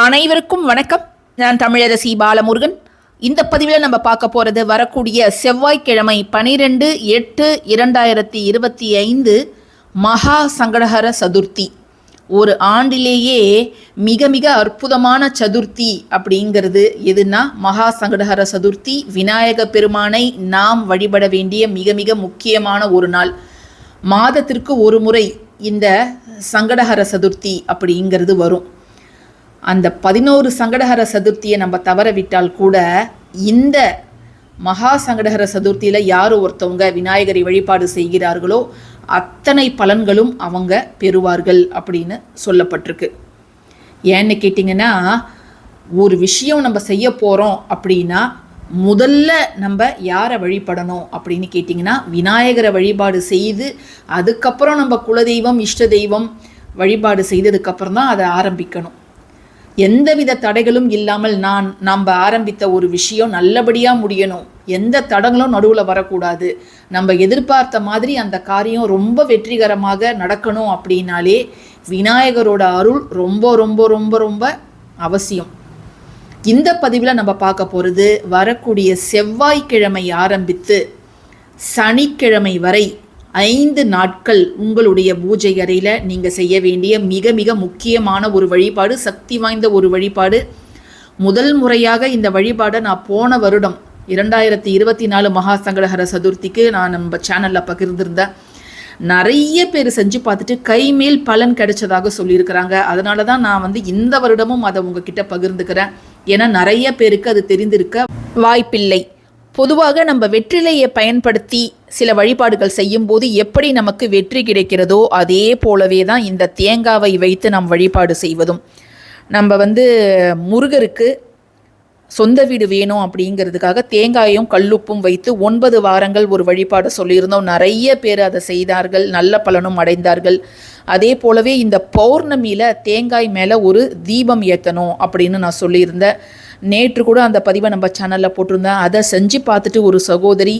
அனைவருக்கும் வணக்கம். நான் தமிழரசி பாலமுருகன். இந்த பதிவில் நம்ம பார்க்க போகிறது வரக்கூடிய செவ்வாய்க்கிழமை பனிரெண்டு எட்டு இரண்டாயிரத்தி இருபத்தி ஐந்து மகா சங்கடஹர சதுர்த்தி. ஒரு ஆண்டிலேயே மிக மிக அற்புதமான சதுர்த்தி அப்படிங்கிறது எதுனா மகா சங்கடஹர சதுர்த்தி. விநாயக பெருமானை நாம் வழிபட வேண்டிய மிக மிக முக்கியமான ஒரு நாள். மாதத்திற்கு ஒரு முறை இந்த சங்கடஹர சதுர்த்தி அப்படிங்கிறது வரும். அந்த பதினோரு சங்கடஹர சதுர்த்தியை நம்ம தவற விட்டால் கூட இந்த மகா சங்கடஹர சதுர்த்தியில் யார் ஒருத்தவங்க விநாயகரை வழிபாடு செய்கிறார்களோ அத்தனை பலன்களும் அவங்க பெறுவார்கள் அப்படின்னு சொல்லப்பட்டிருக்கு. ஏன்னு கேட்டிங்கன்னா ஒரு விஷயம் நம்ம செய்ய போகிறோம் அப்படின்னா முதல்ல நம்ம யாரை வழிபடணும் அப்படின்னு கேட்டிங்கன்னா விநாயகரை வழிபாடு செய்து அதுக்கப்புறம் நம்ம குலதெய்வம் இஷ்ட தெய்வம் வழிபாடு செய்ததுக்கப்புறம் தான் அதை ஆரம்பிக்கணும். எந்தவித தடைகளும் இல்லாமல் நான் நம்ம ஆரம்பித்த ஒரு விஷயம் நல்லபடியாக முடியணும். எந்த தடங்களும் நடுவில் வரக்கூடாது. நம்ம எதிர்பார்த்த மாதிரி அந்த காரியம் ரொம்ப வெற்றிகரமாக நடக்கணும் அப்படின்னாலே விநாயகரோட அருள் ரொம்ப ரொம்ப ரொம்ப ரொம்ப அவசியம். இந்த பதிவில் நம்ம பார்க்க போகிறது வரக்கூடிய செவ்வாய்க்கிழமை ஆரம்பித்து சனிக்கிழமை வரை ஐந்து நாட்கள் உங்களுடைய பூஜை அறையில் நீங்கள் செய்ய வேண்டிய மிக மிக முக்கியமான ஒரு வழிபாடு சக்தி வாய்ந்த ஒரு வழிபாடு. முதல் முறையாக இந்த வழிபாடை நான் போன வருடம் இரண்டாயிரத்தி இருபத்தி நாலு மகா சங்கடஹர சதுர்த்திக்கு நான் நம்ம சேனலில் பகிர்ந்திருந்தேன். நிறைய பேர் செஞ்சு பார்த்துட்டு கைமேல் பலன் கிடைச்சதாக சொல்லியிருக்கிறாங்க. அதனால தான் நான் வந்து இந்த வருடமும் அதை உங்ககிட்ட பகிர்ந்துக்கிறேன். ஏன்னா நிறைய பேருக்கு அது தெரிந்திருக்க வாய்ப்பில்லை. பொதுவாக நம்ம வெற்றிலையை பயன்படுத்தி சில வழிபாடுகள் செய்யும்போது எப்படி நமக்கு வெற்றி கிடைக்கிறதோ அதே போலவே தான் இந்த தேங்காவை வைத்து நாம் வழிபாடு செய்வதும். நம்ம வந்து முருகருக்கு சொந்த வீடு வேணும் அப்படிங்கிறதுக்காக தேங்காயும் கல்லுப்பும் வைத்து ஒன்பது வாரங்கள் ஒரு வழிபாடு சொல்லியிருந்தோம். நிறைய பேர் அதை செய்தார்கள் நல்ல பலனும் அடைந்தார்கள். அதே போலவே இந்த பௌர்ணமியில் தேங்காய் மேலே ஒரு தீபம் ஏற்றணும் அப்படின்னு நான் சொல்லியிருந்தேன். நேற்று கூட அந்த பதிவை நம்ம சேனலில் போட்டிருந்தேன். அதை செஞ்சு பார்த்துட்டு ஒரு சகோதரி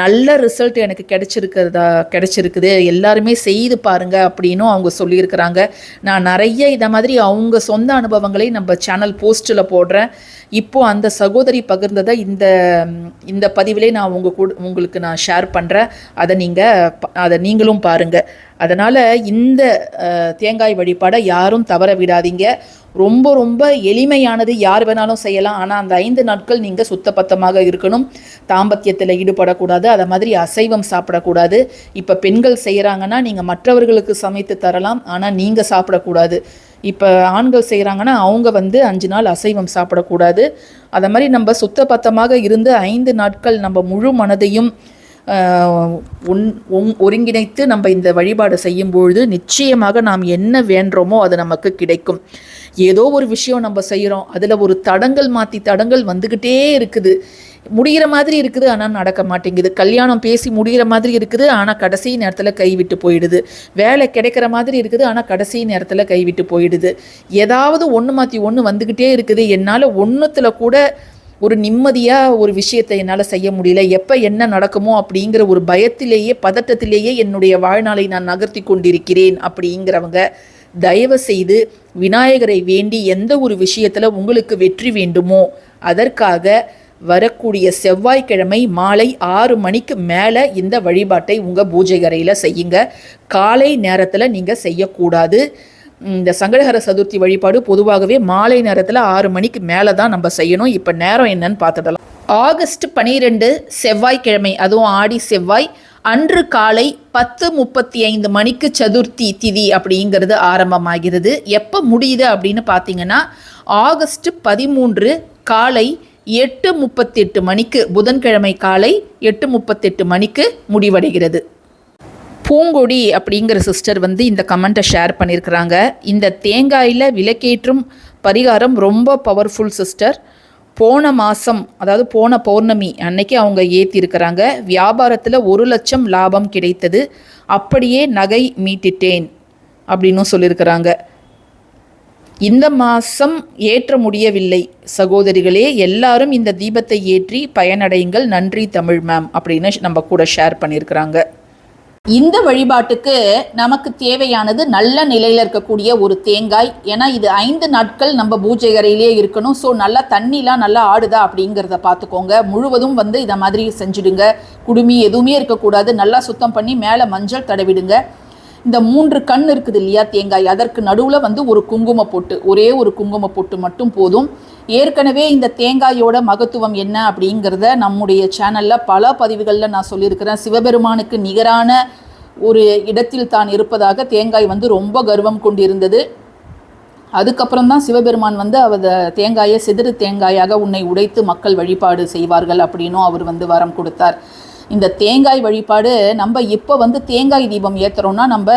நல்ல ரிசல்ட் எனக்கு கிடைச்சிருக்கிறதா கிடைச்சிருக்குது. எல்லாருமே செய்து பாருங்கள் அப்படின்னும் அவங்க சொல்லியிருக்கிறாங்க. நான் நிறைய இதை மாதிரி அவங்க சொந்த அனுபவங்களை நம்ம சேனல் போஸ்ட்டில் போடுறேன். இப்போ அந்த சகோதரி பகிர்ந்ததை இந்த இந்த பதிவிலே நான் உங்கள் கூட உங்களுக்கு நான் ஷேர் பண்ணுறேன் அதை நீங்கள் அதை நீங்களும் பாருங்கள் அதனால் இந்த தேங்காய் வழிபாடை யாரும் தவற விடாதீங்க. ரொம்ப ரொம்ப எளிமையானது யார் வேணாலும் செய்யலாம். ஆனால் அந்த ஐந்து நாட்கள் நீங்கள் சுத்தபத்தமாக இருக்கணும். தாம்பத்தியத்தில் ஈடுபடக்கூடாது. அதை மாதிரி அசைவம் சாப்பிடக்கூடாது. இப்போ பெண்கள் செய்கிறாங்கன்னா நீங்கள் மற்றவர்களுக்கு சமைத்து தரலாம். ஆனால் நீங்கள் சாப்பிடக்கூடாது. இப்போ ஆண்கள் செய்கிறாங்கன்னா அவங்க வந்து அஞ்சு நாள் அசைவம் சாப்பிடக்கூடாது. அதை மாதிரி நம்ம சுத்தபத்தமாக இருந்து ஐந்து நாட்கள் நம்ம முழு மனதையும் ஒன் ஒங் ஒருங்கிணைத்து நம்ம இந்த வழிபாடு செய்யும் பொழுது நிச்சயமாக நாம் என்ன வேண்டுறோமோ அது நமக்கு கிடைக்கும். ஏதோ ஒரு விஷயம் நம்ம செய்கிறோம் அதில் ஒரு தடங்கள் மாற்றி தடங்கள் வந்துக்கிட்டே இருக்குது. முடிகிற மாதிரி இருக்குது ஆனால் நடக்க மாட்டேங்குது. கல்யாணம் பேசி முடிகிற மாதிரி இருக்குது ஆனால் கடைசி நேரத்தில் கைவிட்டு போயிடுது. வேலை கிடைக்கிற மாதிரி இருக்குது ஆனால் கடைசி நேரத்தில் கைவிட்டு போயிடுது. ஏதாவது ஒன்று மாற்றி ஒன்று வந்துக்கிட்டே இருக்குது. என்னால் ஒன்றுத்தில் கூட ஒரு நிம்மதியாக ஒரு விஷயத்தை என்னால் செய்ய முடியல. எப்போ என்ன நடக்குமோ அப்படிங்கிற ஒரு பயத்திலேயே பதட்டத்திலேயே என்னுடைய வாழ்நாளை நான் நகர்த்தி கொண்டிருக்கிறேன் அப்படிங்கிறவங்க தயவு செய்து விநாயகரை வேண்டி எந்த ஒரு விஷயத்தில் உங்களுக்கு வெற்றி வேண்டுமோ அதற்காக வரக்கூடிய செவ்வாய்க்கிழமை மாலை ஆறு மணிக்கு மேலே இந்த வழிபாட்டை உங்கள் பூஜை அறையில் செய்யுங்க. காலை நேரத்தில் நீங்கள் செய்யக்கூடாது. இந்த சங்கடஹர சதுர்த்தி வழிபாடு பொதுவாகவே மாலை நேரத்தில் ஆறு மணிக்கு மேலே தான் நம்ம செய்யணும். இப்போ நேரம் என்னன்னு பார்த்துடலாம். ஆகஸ்ட் பனிரெண்டு செவ்வாய்க்கிழமை அதுவும் ஆடி செவ்வாய் அன்று காலை பத்து முப்பத்தி ஐந்து மணிக்கு சதுர்த்தி திதி அப்படிங்கிறது ஆரம்பமாகிறது. எப்போ முடியுது அப்படின்னு பார்த்தீங்கன்னா ஆகஸ்ட் பதிமூன்று காலை எட்டு முப்பத்தெட்டு மணிக்கு புதன்கிழமை காலை எட்டு முப்பத்தெட்டு மணிக்கு முடிவடைகிறது. பூங்கொடி அப்படிங்கிற சிஸ்டர் வந்து இந்த கமெண்ட்டை ஷேர் பண்ணியிருக்கிறாங்க இந்த தேங்காயில் விலக்கேற்றும் பரிகாரம் ரொம்ப பவர்ஃபுல் சிஸ்டர் போன மாதம் அதாவது போன பௌர்ணமி அன்னைக்கு அவங்க ஏற்றிருக்கிறாங்க வியாபாரத்தில் ஒரு லட்சம் லாபம் கிடைத்தது. அப்படியே நகை மீட்டிட்டேன் அப்படின்னும் சொல்லியிருக்கிறாங்க இந்த மாதம் ஏற்ற முடியவில்லை. சகோதரிகளே எல்லாரும் இந்த தீபத்தை ஏற்றி பயனடையுங்கள். நன்றி தமிழ் மேம் அப்படின்னு நம்ம கூட ஷேர் பண்ணியிருக்கிறாங்க இந்த வழிபாட்டுக்கு நமக்கு தேவையானது நல்ல நிலையில் இருக்கக்கூடிய ஒரு தேங்காய். ஏன்னா இது ஐந்து நாட்கள் நம்ம பூஜை அறையிலே இருக்கணும். ஸோ நல்லா தண்ணிலாம் நல்லா ஆடுதா அப்படிங்கிறத பார்த்துக்கோங்க முழுவதும் வந்து இதை மாதிரி செஞ்சுடுங்க. குடுமி எதுவுமே இருக்கக்கூடாது. நல்லா சுத்தம் பண்ணி மேலே மஞ்சள் தடவிடுங்க. இந்த மூன்று கண் இருக்குது இல்லையா தேங்காய். அதற்கு நடுவில் வந்து ஒரு குங்கும பொட்டு. ஒரே ஒரு குங்கும பொட்டு மட்டும் போதும். ஏற்கனவே இந்த தேங்காயோட மகத்துவம் என்ன அப்படிங்கிறத நம்முடைய சேனலில் பல பதிவுகளில் நான் சொல்லியிருக்கிறேன். சிவபெருமானுக்கு நிகரான ஒரு இடத்தில் தான் இருப்பதாக தேங்காய் வந்து ரொம்ப கர்வம் கொண்டிருந்தது. அதுக்கப்புறம் தான் சிவபெருமான் வந்து அவர் தேங்காயை சிதறு தேங்காயாக உன்னை உடைத்து மக்கள் வழிபாடு செய்வார்கள் அப்படின்னும் அவர் வந்து வரம் கொடுத்தார். இந்த தேங்காய் வழிபாடு நம்ம இப்போ வந்து தேங்காய் தீபம் ஏற்றுறோன்னா நம்ம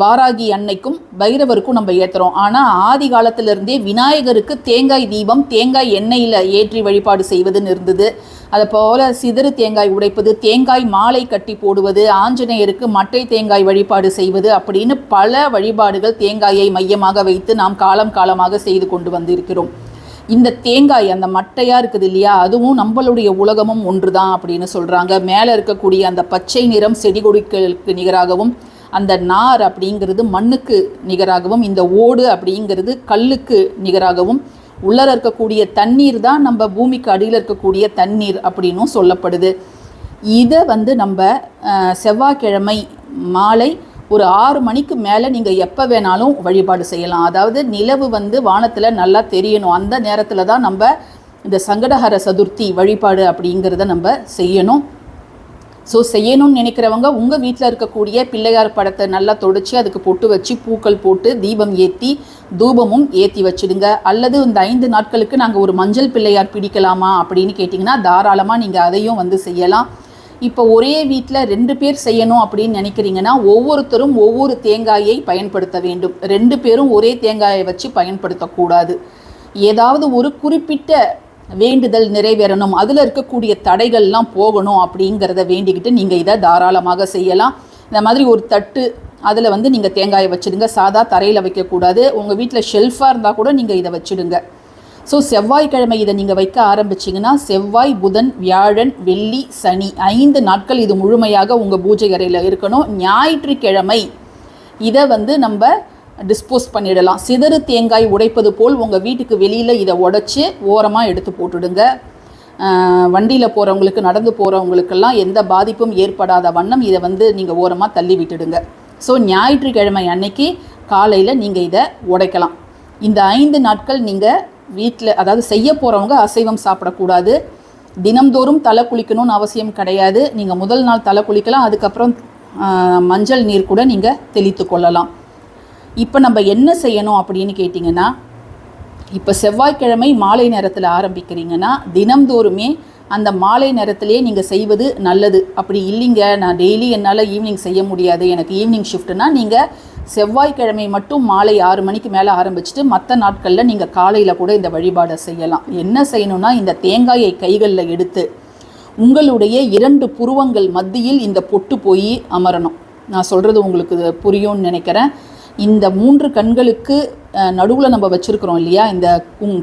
வாராகி அன்னைக்கும் பைரவருக்கும் நம்ம ஏற்றுறோம் ஆனால் ஆதி காலத்திலிருந்தே விநாயகருக்கு தேங்காய் தீபம் தேங்காய் எண்ணெயில் ஏற்றி வழிபாடு செய்வதுன்னு இருந்தது. அதை போல் சிதறு தேங்காய் உடைப்பது தேங்காய் மாலை கட்டி போடுவது ஆஞ்சநேயருக்கு மட்டை தேங்காய் வழிபாடு செய்வது அப்படின்னு பல வழிபாடுகள் தேங்காயை மையமாக வைத்து நாம் காலம் காலமாக செய்து கொண்டு வந்திருக்கிறோம். இந்த தேங்காய் அந்த மட்டையாக இருக்குது இல்லையா? அதுவும் நம்மளுடைய உலகமும் ஒன்று தான் அப்படின்னு சொல்கிறாங்க மேலே இருக்கக்கூடிய அந்த பச்சை நிறம் செடி கொடிகளுக்கு நிகராகவும் அந்த நார் அப்படிங்கிறது மண்ணுக்கு நிகராகவும் இந்த ஓடு அப்படிங்கிறது கல்லுக்கு நிகராகவும் உள்ளர இருக்கக்கூடிய தண்ணீர் தான் நம்ம பூமிக்கு அடியில் இருக்கக்கூடிய தண்ணீர் அப்படின்னும் சொல்லப்படுது. இதை வந்து நம்ம செவ்வாய்க்கிழமை மாலை ஒரு ஆறு மணிக்கு மேலே நீங்கள் எப்போ வேணாலும் வழிபாடு செய்யலாம். அதாவது நிலவு வந்து வானத்தில் நல்லா தெரியணும். அந்த நேரத்தில் தான் நம்ம இந்த சங்கடஹர சதுர்த்தி வழிபாடு அப்படிங்கிறத நம்ம செய்யணும். ஸோ செய்யணும்னு நினைக்கிறவங்க உங்கள் வீட்டில் இருக்கக்கூடிய பிள்ளையார் படத்தை நல்லா தொடச்சி அதுக்கு பொட்டு வச்சு பூக்கள் போட்டு தீபம் ஏற்றி தூபமும் ஏற்றி வச்சுடுங்க. அல்லது இந்த ஐந்து நாட்களுக்கு நாங்கள் ஒரு மஞ்சள் பிள்ளையார் பிடிக்கலாமா அப்படின்னு கேட்டிங்கன்னா தாராளமாக நீங்கள் அதையும் வந்து செய்யலாம். இப்போ ஒரே வீட்டில் ரெண்டு பேர் செய்யணும் அப்படின்னு நினைக்கிறீங்கன்னா ஒவ்வொருத்தரும் ஒவ்வொரு தேங்காயை பயன்படுத்த வேண்டும். ரெண்டு பேரும் ஒரே தேங்காயை வச்சு பயன்படுத்தக்கூடாது. ஏதாவது ஒரு குறிப்பிட்ட வேண்டுதல் நிறைவேறணும். அதில் இருக்கக்கூடிய தடைகள்லாம் போகணும் அப்படிங்கிறத வேண்டிக்கிட்டு நீங்கள் இதை தாராளமாக செய்யலாம். இந்த மாதிரி ஒரு தட்டு அதில் வந்து நீங்கள் தேங்காயை வச்சுடுங்க. சாதா தரையில் வைக்கக்கூடாது. உங்கள் வீட்டில் ஷெல்ஃபாக இருந்தால் கூட நீங்கள் இதை வச்சுடுங்க. ஸோ செவ்வாய்க்கிழமை இதை நீங்கள் வைக்க ஆரம்பிச்சிங்கன்னா செவ்வாய் புதன் வியாழன் வெள்ளி சனி ஐந்து நாட்கள் இது முழுமையாக உங்கள் பூஜை அறையில் இருக்கணும். ஞாயிற்றுக்கிழமை இதை வந்து நம்ம டிஸ்போஸ் பண்ணிடலாம். சிதறு தேங்காய் உடைப்பது போல் உங்கள் வீட்டுக்கு வெளியில் இதை உடச்சி ஓரமாக எடுத்து போட்டுடுங்க. வண்டியில் போகிறவங்களுக்கு நடந்து போகிறவங்களுக்கெல்லாம் எந்த பாதிப்பும் ஏற்படாத வண்ணம் இதை வந்து நீங்கள் ஓரமாக தள்ளி விட்டுடுங்க. ஸோ ஞாயிற்றுக்கிழமை அன்னைக்கு காலையில் நீங்கள் இதை உடைக்கலாம். இந்த ஐந்து நாட்கள் நீங்கள் வீட்டில் அதாவது செய்ய போகிறவங்க அசைவம் சாப்பிடக்கூடாது. தினம்தோறும் தலை குளிக்கணும்னு அவசியம் கிடையாது. நீங்கள் முதல் நாள் தலை குளிக்கலாம். அதுக்கப்புறம் மஞ்சள் நீர் கூட நீங்கள் தெளித்து கொள்ளலாம். இப்போ நம்ம என்ன செய்யணும் அப்படின்னு கேட்டிங்கன்னா இப்போ செவ்வாய்க்கிழமை மாலை நேரத்தில் ஆரம்பிக்கிறீங்கன்னா தினம்தோறுமே அந்த மாலை நேரத்திலே நீங்கள் செய்வது நல்லது. அப்படி இல்லைங்க. நான் டெய்லி என்னால் ஈவினிங் செய்ய முடியாது. எனக்கு ஈவினிங் ஷிஃப்ட்னா நீங்கள் செவ்வாய்க்கிழமை மட்டும் மாலை ஆறு மணிக்கு மேலே ஆரம்பிச்சுட்டு மற்ற நாட்களில் நீங்கள் காலையில் கூட இந்த வழிபாடை செய்யலாம். என்ன செய்யணும்னா இந்த தேங்காயை கைகளில் எடுத்து உங்களுடைய இரண்டு புருவங்கள் மத்தியில் இந்த பொட்டு போய் அமரணும். நான் சொல்கிறது உங்களுக்கு புரியும்னு நினைக்கிறேன். இந்த மூன்று கண்களுக்கு நடுவில் நம்ம வச்சுருக்குறோம் இல்லையா? இந்த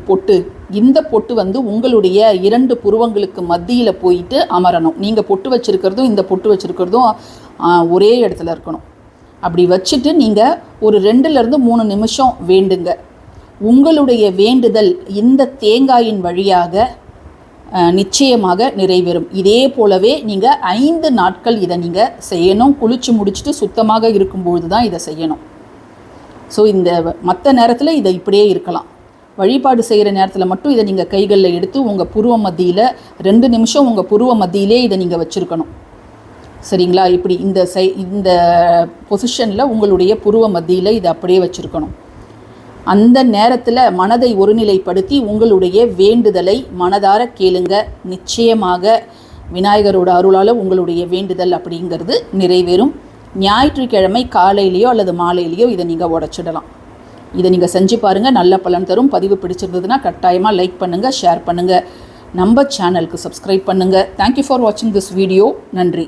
பொட்டு. இந்த பொட்டு வந்து உங்களுடைய இரண்டு புருவங்களுக்கு மத்தியில் போயிட்டு அமரணும். நீங்கள் பொட்டு வச்சுருக்கிறதும் இந்த பொட்டு வச்சுருக்கிறதும் ஒரே இடத்துல இருக்கணும். அப்படி வச்சுட்டு நீங்கள் ஒரு ரெண்டுலேருந்து மூணு நிமிஷம் வேண்டுங்க. உங்களுடைய வேண்டுதல் இந்த தேங்காயின் வழியாக நிச்சயமாக நிறைவேறும். இதே போலவே நீங்கள் ஐந்து நாட்கள் இதை நீங்கள் செய்யணும். குளித்து முடிச்சுட்டு சுத்தமாக இருக்கும்பொழுது தான் இதை செய்யணும். ஸோ இந்த மற்ற நேரத்தில் இதை இப்படியே இருக்கலாம். வழிபாடு செய்கிற நேரத்தில் மட்டும் இதை நீங்கள் கைகளில் எடுத்து உங்கள் புருவ மத்தியில் ரெண்டு நிமிஷம் உங்கள் புருவ மத்தியிலே இதை நீங்கள் வச்சுருக்கணும். சரிங்களா? இப்படி இந்த சை இந்த பொசிஷனில் உங்களுடைய புருவ மத்தியில் இதை அப்படியே வச்சுருக்கணும். அந்த நேரத்தில் மனதை ஒருநிலைப்படுத்தி உங்களுடைய வேண்டுதலை மனதார கேளுங்க. நிச்சயமாக விநாயகரோட அருளால் உங்களுடைய வேண்டுதல் அப்படிங்கிறது நிறைவேறும். ஞாயிற்றுக்கிழமை காலையிலேயோ அல்லது மாலையிலேயோ இதை நீங்கள் உடச்சிடலாம். இதை நீங்கள் செஞ்சு பாருங்கள் நல்ல பலன் தரும். பதிவு பிடிச்சிருந்ததுன்னா கட்டாயமாக லைக் பண்ணுங்கள் ஷேர் பண்ணுங்கள் நம்ம சேனலுக்கு சப்ஸ்கிரைப் பண்ணுங்கள் தேங்க்யூ ஃபார் வாட்சிங் திஸ் வீடியோ நன்றி.